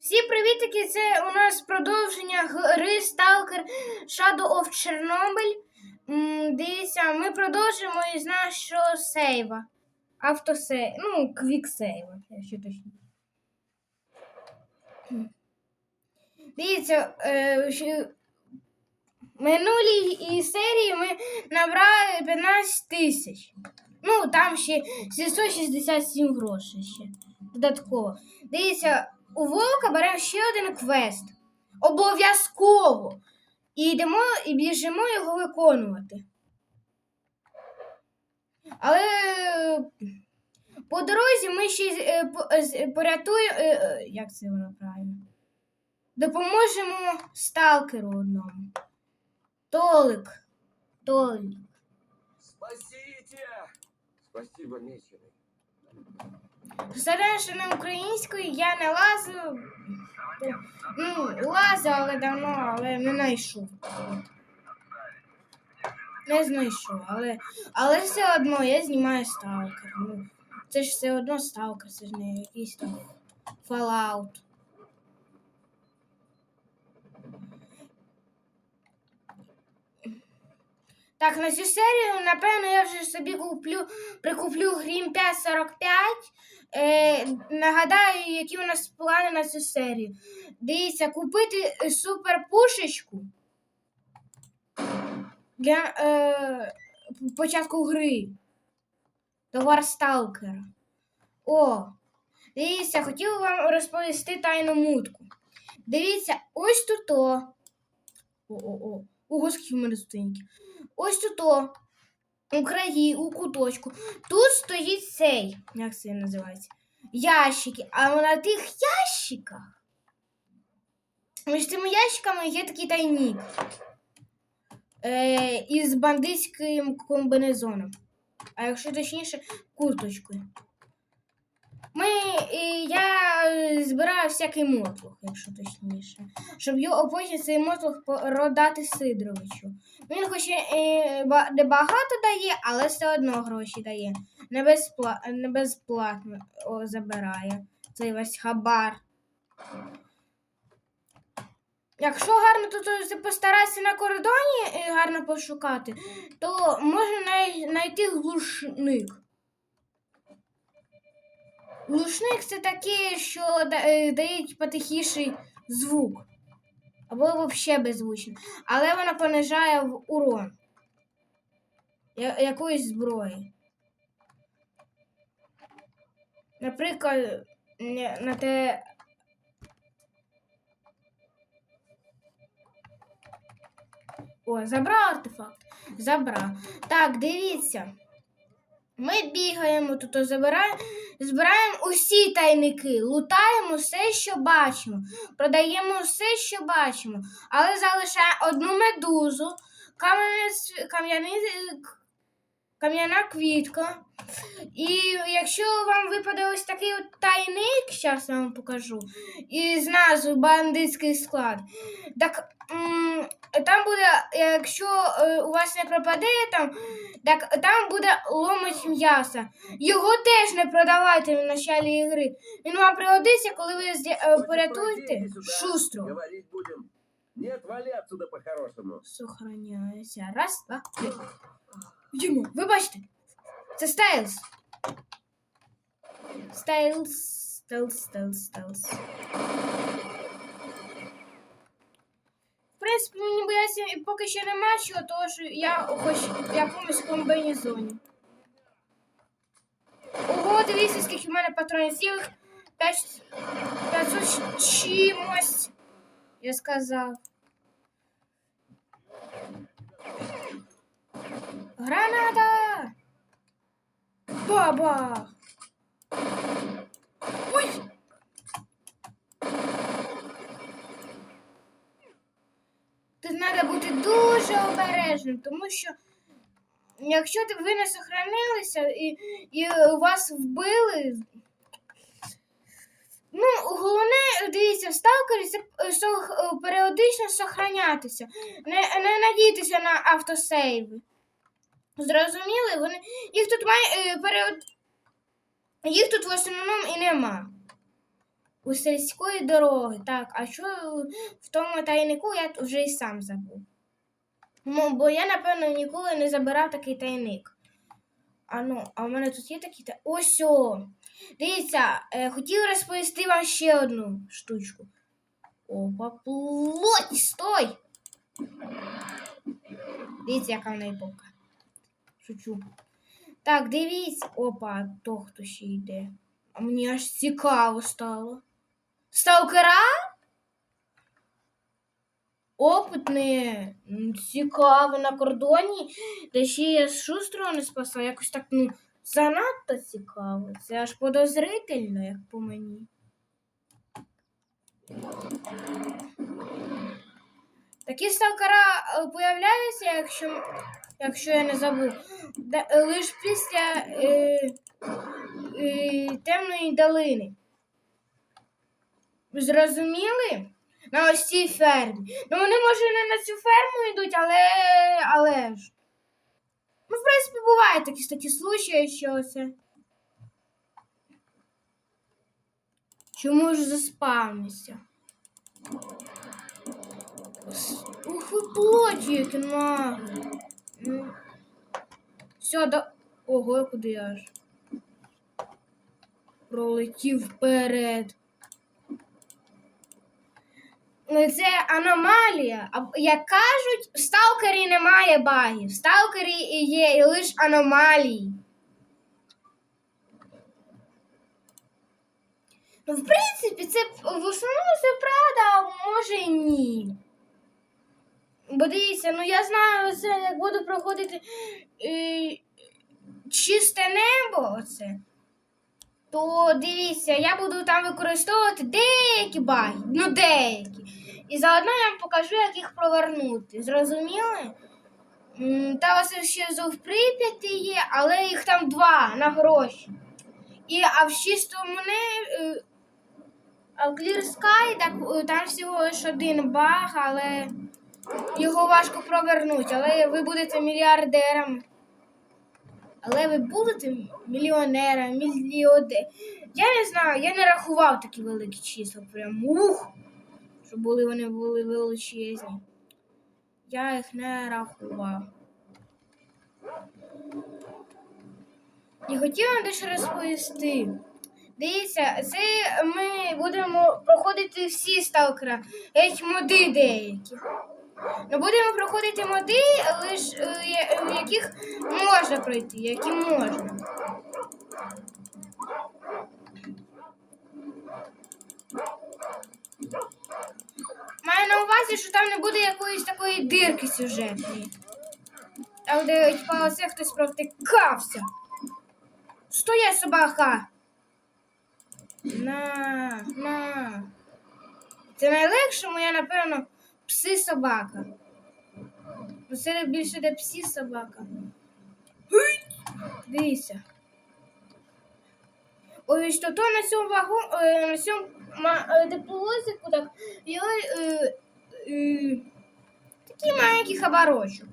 Всі привітики! Це у нас продовження гри Stalker Shadow of Chernobyl. Дивіться, ми продовжимо із нашого сейва. Автосейв. Ну, квіксейва, якщо точніше. Дивіться, е, минулій серії ми набрали 15 тисяч. Ну, там ще 767 грошей ще. Додатково. Дивіться, у Вовка беремо ще один квест. Обов'язково. І йдемо і біжимо його виконувати. Але е, по дорозі ми ще е, з- порятуємо. е, е, Як це воно правильно? Допоможемо сталкеру одному. Толик. Толик. Спасите! Спасибо, меченый. Представляєш, що на українською я не лазу. Ну, лазив, але давно, але не знайшов. Не знайшов, але, але все одно я знімаю сталкер. Ну, це ж все одно сталкер, це ж не якийсь там Fallout. Так, на цю серію, напевно, я вже собі куплю, прикуплю Грім 545. Е, нагадаю, які у нас плани на цю серію. Дивіться, купити е, суперпушечку для е, початку гри. До Варсталкера. О, дивіться, хотів вам розповісти тайну мутку. Дивіться, ось тут. О-о-о. Ого, скільки в мене студентів. Ось тут. У краї, у куточку. Тут стоїть цей, як це називається? Ящики. А на тих ящиках. Між цими ящиками є такий тайник. Е, із бандитським комбинезоном. А якщо точніше, курточкою. Ми, я е, збираю всякий мотлох, якщо точніше, щоб його потім цей мотлох продати Сидоровичу. Він хоч і е, не багато дає, але все одно гроші дає. Не, безпла... не безплатно о, забирає цей весь хабар. Якщо гарно тут постаратися на кордоні гарно пошукати, то можна знайти глушник. Глушник це таке, що е, дають потихіший звук. Або взагалі беззвучно. Але вона понижає в урон якоїсь зброї. Наприклад, на те. О, забрав артефакт. Забрав. Так, дивіться. Ми бігаємо тут, забираємо, збираємо усі тайники, лутаємо все, що бачимо, продаємо все, що бачимо, але залишаємо одну медузу, кам'яний- кам'яна квітка. І якщо вам випаде ось такий от тайник, зараз я вам покажу, із назвою бандитський склад, так там буде, якщо е, у вас не пропаде там, так там буде ломить м'яса. Його теж не продавайте в началі ігри. Він вам пригодиться, коли ви е, порятуєте шустро. Нет, вали отсюда по-хорошему. Сохраняється. Раз, два, три. Йдемо, ви? Це Стайлз. Стайлз, стайлз, стайлз, стайлз. В принципі, мені бояться поки що нема чого, тому що я хоч в якомусь комбінезоні. Ого, дивіться, скільки в мене патронів цілих 500 з чимось. Я сказав. Граната! Баба! Ой! Тут треба бути дуже обережним, тому що якщо ви не сохранилися і, і вас вбили. Ну, головне, дивіться, в сталкері це е, е, періодично сохранятися. Не, не надійтеся на автосейви. Зрозуміли? Вони їх тут має е, період. Їх тут в основному і нема. у сільської дороги. Так, а що в тому тайнику я вже і сам забув. Бо я, напевно, ніколи не забирав такий тайник. А ну, а в мене тут є такий та. Ось о! Дивіться, е, хотів розповісти вам ще одну штучку. Опа, плоть, стой! Дивіться, яка в неї попка. Шучу. Так, дивіться. Опа, то хто ще йде. А мені аж цікаво стало. Сталкера? Опитне, М, цікаво на кордоні, де ще я з шустрого не спасла, якось так, ну, занадто цікаво. Це аж подозрительно, як по мені. Такі сталкера е, появляються, якщо, якщо я не забув, лише після е, е, темної долини. Зрозуміли? На ось цій фермі. Ну, вони, може, не на цю ферму йдуть, але, але ж. Ну, в принципі, бувають такі такі случаї, що це. Чому ж заспавнився? Ух, ви плотик, на. Ну. Все, да. Ого, куди я аж. Пролетів вперед. Ну, Це аномалія. Як кажуть, в сталкері немає багів. В сталкері є лише аномалії. Ну, в принципі, це в основному це правда, а може і ні. Бо дивіться, ну я знаю, це як буду проходити е, чисте небо, оце, то дивіться, я буду там використовувати деякі баги, ну деякі. І заодно я вам покажу, як їх провернути. Зрозуміли? Та ось ще зов Прип'яті є, але їх там два на гроші. І, а в чистому не. е, А в Clear Sky так, е, там всього лише один баг, але його важко провернути. Але ви будете мільярдерами. Але ви будете мільйонерами, мільйоде. Я не знаю, я не рахував такі великі числа. Прям ух! Щоб були вони були величезні. Я їх не рахував. І хотів вам дещо розповісти. Дивіться, це ми будемо проходити всі сталкера, геть моди деякі. Ну, будемо проходити моди, лише в яких можна пройти, які можна. Маю на увазі, що там не буде якоїсь такої дирки сюжетної. Там, де оце хтось провтикався. Стоя, собака! На, на. Це найлегше моя, напевно, пси собака. Це більше де псі собака. Дивіться. Ось то, то на цьому вагу, е, на цьому ма- е, так, є е, такий маленький хабарочок.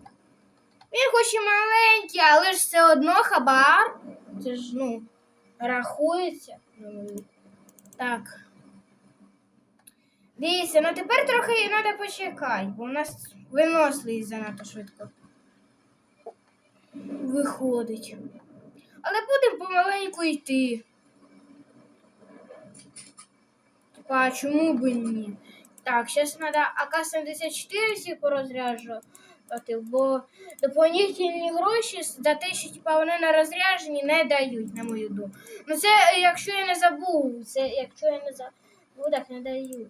Він хоч і маленький, але ж все одно хабар. Це ж, ну, рахується. Так. Дивіться, ну тепер трохи треба почекати, бо у нас виносливість занадто швидко виходить. Але будемо помаленьку йти. Типа, а чому би ні? Так, зараз треба АК-74 всі порозряджувати, бо доповнительні гроші за те, що типа, вони на розрядженні не дають, на мою думку. Ну це якщо я не забув, це якщо я не забув, так не дають.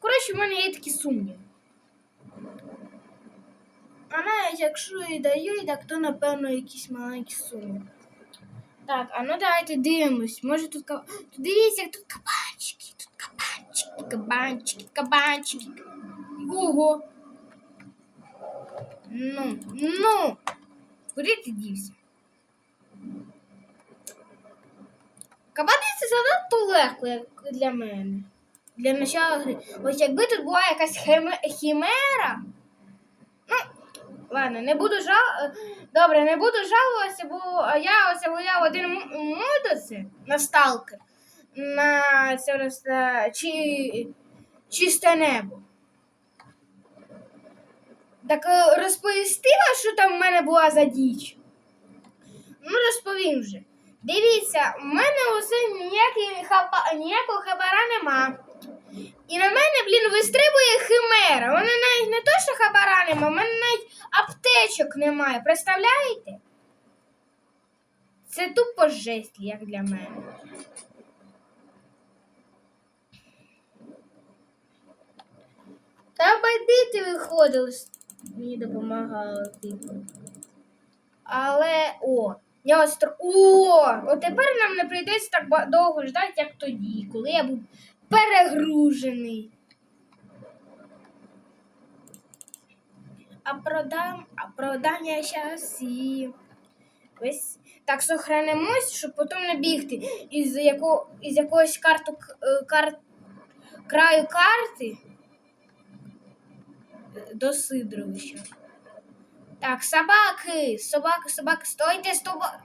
Коротше, в мене є такі сумніви. А навіть якщо і дають, так то напевно якісь маленькі суми. Так, а ну давайте дивимось. Може тут каб... Тут дивіться, як тут кабанчики, тут кабанчики, кабанчики, кабанчики. Ого. Ну, ну. Куди ти дівся? Кабани це занадто легко, як для мене. Для начала гри. Ось якби тут була якась хімера. Ну, Ладно, не буду жал... Добре, не буду жалуватися, бо я ось гуляв один модуси на сталкер на це у чи... чисте небо. Так е, розповісти що там в мене була за діч? Ну, розповім вже. Дивіться, в мене усе хаба... ніякого хабара нема. І на мене, блін, вистрибує химера. Вона навіть не то, що хабара нема, в мене навіть аптечок немає. Представляєте? Це тупо жесть, як для мене. Та бандити виходили, мені допомагали, типу. Але о, я ось тр- О! От тепер нам не прийдеться так довго ждати, як тоді, коли я був перегружений. А продам, а продам я щас всім. Весь так сохранимось, щоб потім не бігти із, яко, із якогось карту, е, кар, краю карти е, до Сидоровича. Так, собаки, собаки, собаки, стойте, стоба.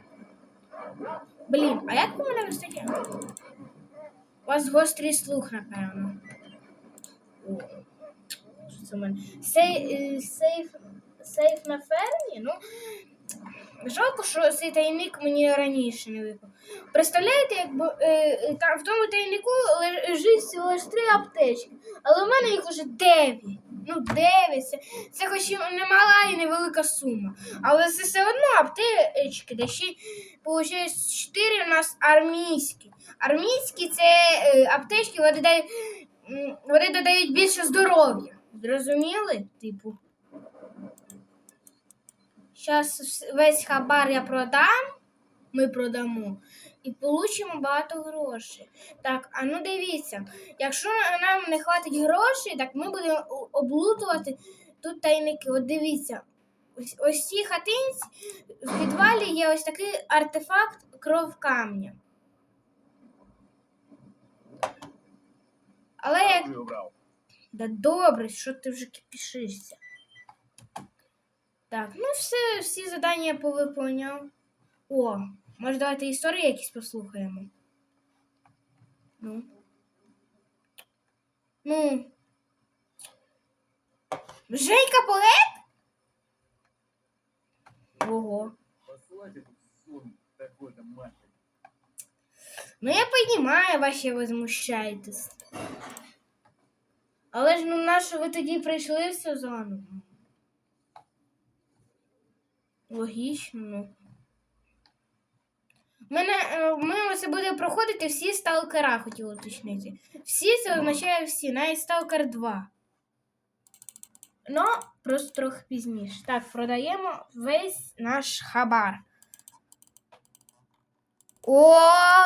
Блін, а як у мене? У вас гострий слух, напевно. Це в мене? Сей, е, сейф, сейф на фермі? Ну, жалко, що цей тайник мені раніше не випав. Представляєте, якби е, е, там в тому тайнику лежить лише три аптечки, але в мене їх уже дев'ять. Ну, дев'ять. Це, це хоч і не мала і невелика сума. Але це все одно аптечки, де ще виходить чотири у нас армійські. Армійські це е, аптечки, вони дають, вони додають більше здоров'я. Зрозуміли? Типу. Зараз весь хабар я продам, ми продамо, і получимо багато грошей. Так, а ну дивіться, якщо нам не хватить грошей, так ми будемо облутувати тут тайники. От дивіться, ось, ось ці хатинці в підвалі є ось такий артефакт кров камня. Але як Да добре, що ти вже кипішишся. Так, ну все, всі завдання я повиповняв. О, може давайте історії якісь послухаємо. Ну. Ну. Женька поет? Ого. Ну, я понимаю, ваші возмущаєтесь. Але ж ну на що ви тоді прийшли в сезон? Логічно, ну. Мене, е, ми це будемо проходити всі сталкера, хотіла уточнити. Всі це означає всі, навіть сталкер 2. Ну, просто трохи пізніше. Так, продаємо весь наш хабар. О,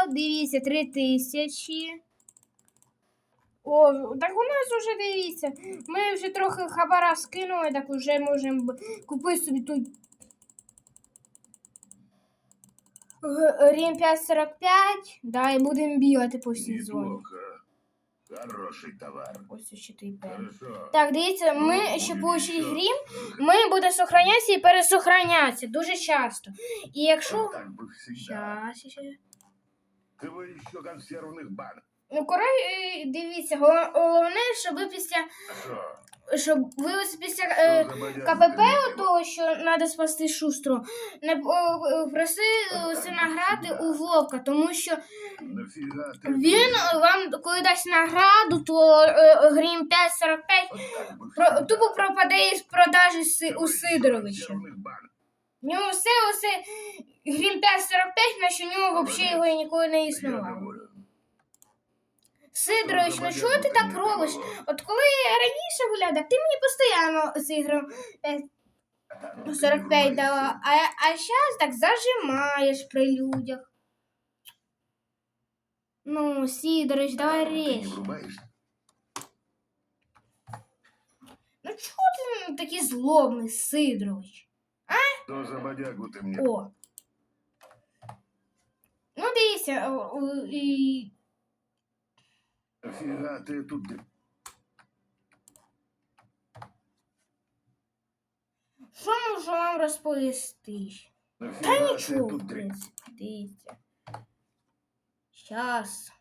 дивіться, три тисячі. О, так у нас уже дивіться. Ми вже трохи хабара скинули, так вже можемо купити собі тут. Рім 545, да, і будемо бігати по всій зоні. Хороший товар. Ось ще той пен. Так, дивіться, ми ще получили грім, ми буде сохранятися і пересохранятися дуже часто. І якщо. Так всегда. Щас, ще. Кого еще консервных банок? Ну, корей, дивіться, головне, щоб ви після. Хорошо Щоб ви ось після е, Что за бодяга КПП, такая? того, що треба спасти шустру, не е, просили награди у Вовка, тому що Нафига ты він вам, коли дасть награду, то е, грім 5.45 Вот так бы про, всегда. тупо пропаде із продажі Си- Кого у еще Сидоровича. консервных банок? В нього все, усе грім 5.45, наче у нього взагалі його і ніколи не Я існувало. Сидорович, ну чого ти так робиш? От коли я раніше гуляв, так ти мені постійно з ігром 45 дала, а, а зараз так зажимаєш при людях. Ну, Сидорович, давай врубаешь? Ну чого ти такий злобний, Сидорович? Что за бодягу ты мне? О. Ну, дивіться, і Нафига ты тут? Що можу вам розповісти? Та Нафига ты нічого, в тут дры- принципі, дивіться. Щас.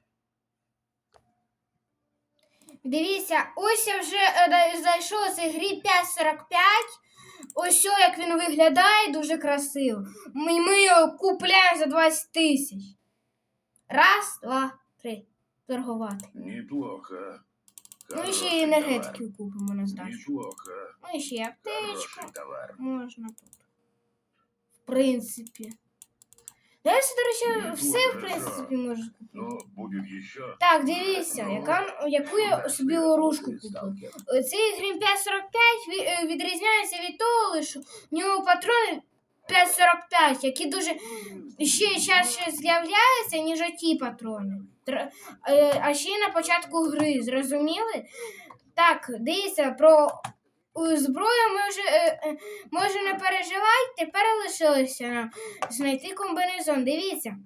Дивіться, ось я вже е, да- зайшов у цей грі 5.45. Ось о, як він виглядає, дуже красиво. Ми, ми його купляємо за 20 тисяч. Раз, два, три. Торгувати. Неплохо. Ну і ще енергетики купимо на здачу. Неплохо. Ну і ще й аптечку. Товар. Можна тут. В принципі. Да, я, до речі, Ну, все, в принципі, можу купити. Но будет еще. Так, дивіться, яка, яку я собі оружку купив. Цей Грім 545 е, відрізняється від того, що в нього патрони 545, які дуже ще чаще з'являються, ніж оті патрони. Е, А ще й на початку гри, зрозуміли? Так, дивіться, про зброю ми е, е, може не переживати, тепер лишилося знайти комбінезон. Дивіться.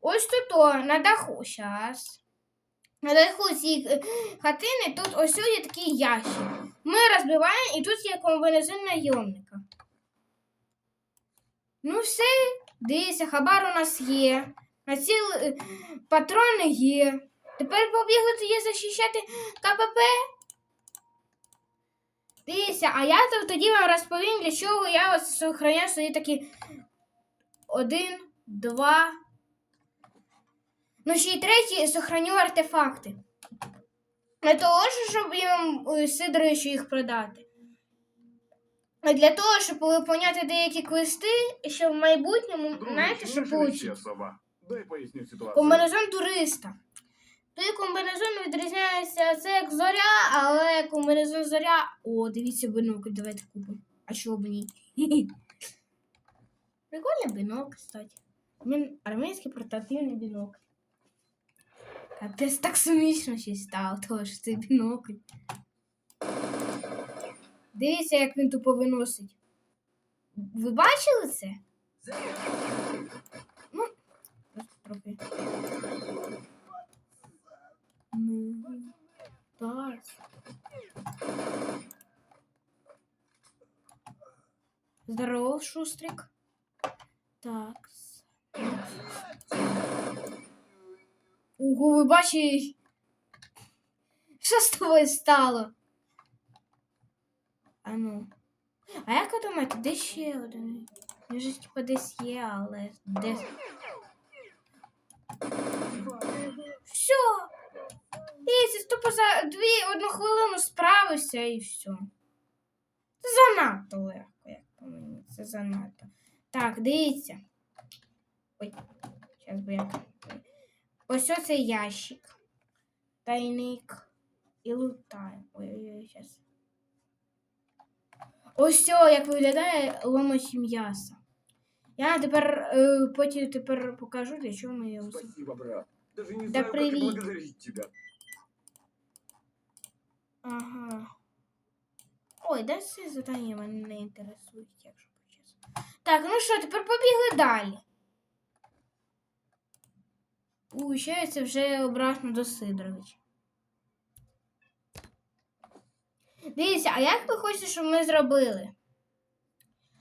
Ось тут о, на даху. Щас. На даху цієї хатини тут ось є такий ящик. Ми розбиваємо і тут є комбінезон найомника. Ну все, дивіться, хабар у нас є. На ці е, патрони є. Тепер побігли тоді захищати КПП. Дивіться, а я то- тоді вам розповім, для чого я ось сохраняю свої такі один, два. Ну, ще й третій сохраню артефакти. Не того, щоб їм е, Сидоровичу їх продати. А для того, щоб виповняти деякі квести, і щоб в майбутньому, знаєте, що получить? Дай поясню ситуацію. Комбінезон туриста. Той комбінезон відрізняється, це як зоря, але комбінезон зоря. О, дивіться бинокль, давайте купимо. А чого б ні? Прикольний бінокль, кстати. Він армійський портативний бінокль. Капець так сумішно ще стало, того що це бінокль. Дивіться, як він тупо виносить. Ви бачили це? Трохи. Ну, так. Здорово, Шустрик. Так. Ого, ви бачите? Що з тобою стало? А ну. А як ви думаєте, де ще один? Він же типа десь є, але десь. Все. Дивіться, тупо за дві одну хвилину справився і все. Це занадто легко, як по мені. Це занадто. Так, дивіться. Ой, зараз би я. Ось оцей ящик. Тайник. І лутаємо. Ой-ой-ой, зараз. Ось як виглядає ломать м'яса. Я тепер е, потім тепер покажу, для чого ми його. Спасибо, брат. Даже не Да знаю, как привет. благодарить тебя. Ага. Ой, да ці задання мене не інтересують, якщо чесно. Так, ну що, тепер побігли далі. Получається вже обратно до Сидоровича. Дивіться, а як ви хочете, щоб ми зробили?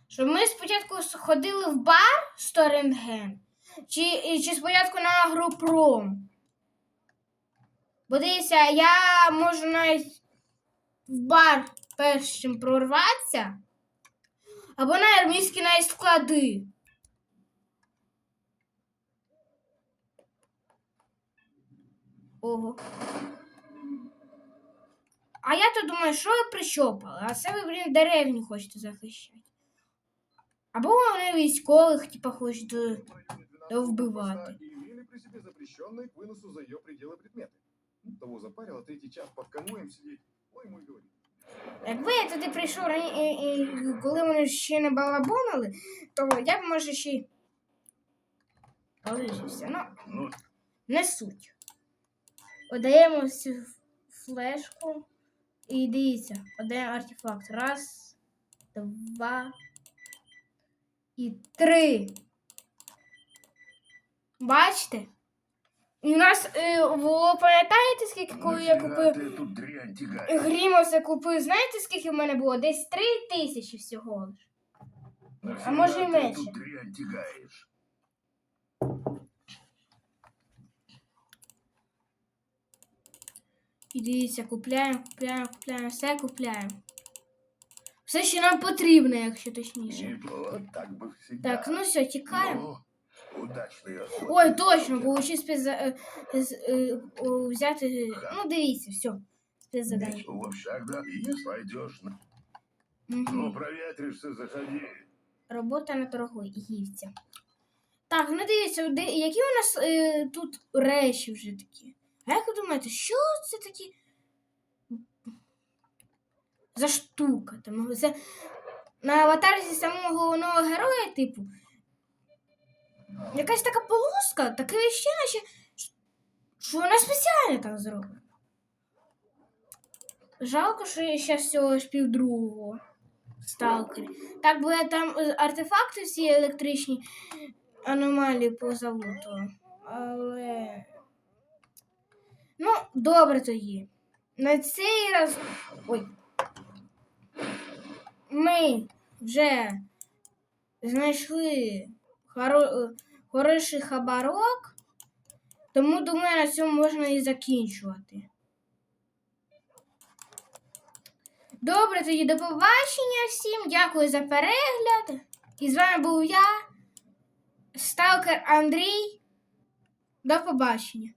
Щоб ми спочатку сходили в бар Сторенген? Чи, чи спочатку на агропром? Бо дивіться, я можу навіть в бар перш чим прорватися, або на армійські навіть склади. Ого. А я то думаю, що ви прищопали, а це ви, блін, деревню хочете захищати. Або вони військових, типа, хочуть. е, Районе 12 Да вбивати. класса и имели при себе запрещенные к выносу за ее пределы предметы. Ну, Того запарило третий час под конвоем сидеть. Ой, мой говорит. Якби я туди прийшов рані... і, і, коли вони ще не балабонили, то я б може ще й залишився. Ну, Ну, не суть. Подаємо цю флешку і дивіться, подаємо артефакт. Раз, два і три. Бачите? І у нас, е, ви пам'ятаєте, скільки коли я купив? Грімоса купив, знаєте, скільки в мене було? Десь три тисячі всього лиш. А може і менше. І дивіться, купляємо, купляємо, купляємо, все купляємо. Все, що нам потрібно, якщо точніше. Неплохо, так всегда. Так, ну все, тікаємо. Ну, удачной. Ой, точно, получив спец... е, з- е, о, взяти. Ну, дивіться, все. Спецзадання. Мяч в общак, да? И пойдешь. на- Угу. Ну, проветришься, заходи. Робота на торгівця. Так, ну дивіться, де, які у нас е, тут речі вже такі. А як ви думаєте, що це такі за штука? Там, це на аватарці самого головного героя, типу. Якась така полоска, таке ще наче, що вона спеціально так зроблена. Жалко, що я ще всього ж півдругого сталкері. Так я там артефакти всі електричні аномалії позалутував. Але. Ну, добре тоді. На цей раз. Ой. Ми вже знайшли хоро... хороший хабарок, тому думаю, на цьому можна і закінчувати. Добре, тоді до побачення всім. Дякую за перегляд. І з вами був я, Сталкер Андрій. До побачення.